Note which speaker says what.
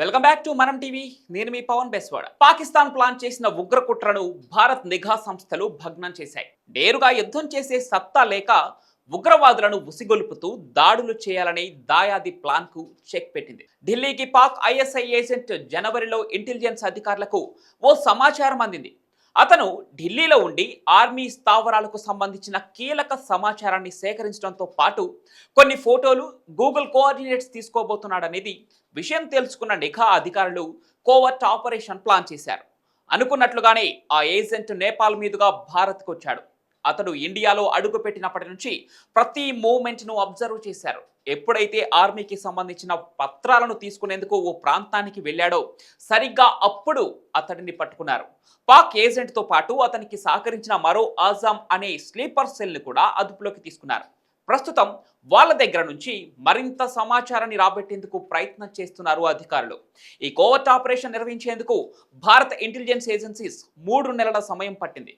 Speaker 1: Welcome back to Manam TV నేను మీ Pavan Beswada. Pakistan plan చేసిన ఉగ్రకుట్రను భారత్ నిఘా సంస్థలు భగ్నం చేశాయి. నేరుగా యుద్ధం చేసే సత్తా లేక ఉగ్రవాదులను ఉసిగొలుపుతూ దాడులు చేయాలని దాయాది ప్లాన్కు చెక్ పెట్టింది. ఢిల్లీకి పాక్ ఐఎస్ఐ ఏజెంట్ జనవరిలో ఇంటెలిజెన్స్ అధికారులకు ఓ సమాచారం అందింది. అతను ఢిల్లీలో ఉండి ఆర్మీ స్థావరాలకు సంబంధించిన కీలక సమాచారాన్ని సేకరించడంతో పాటు కొన్ని ఫోటోలు గూగుల్ కోఆర్డినేట్స్ తీసుకోబోతున్నాడనేది విషయం తెలుసుకున్న నిఘా అధికారులు కోవర్ట్ ఆపరేషన్ ప్లాన్ చేశారు. అనుకున్నట్లుగానే ఆ ఏజెంట్ నేపాల్ మీదుగా భారత్కు వచ్చాడు అతడు ఇండియాలో అడుగుపెట్టినప్పటి నుంచి ప్రతి మూమెంట్ను అబ్జర్వ్ చేశారు. ఎప్పుడైతే ఆర్మీకి సంబంధించిన పత్రాలను తీసుకునేందుకు ఓ ప్రాంతానికి వెళ్ళాడో సరిగ్గా అప్పుడు అతడిని పట్టుకున్నారు. పాక్ ఏజెంట్తో పాటు అతనికి సహకరించిన మరో ఆజాం అనే స్లీపర్ సెల్ను కూడా అదుపులోకి తీసుకున్నారు. ప్రస్తుతం వాళ్ళ దగ్గర నుంచి మరింత సమాచారాన్ని రాబట్టేందుకు ప్రయత్నం చేస్తున్నారు అధికారులు. ఈ కోవట్ ఆపరేషన్ నిర్వహించేందుకు భారత ఇంటెలిజెన్స్ ఏజెన్సీస్ మూడు నెలల సమయం పట్టింది.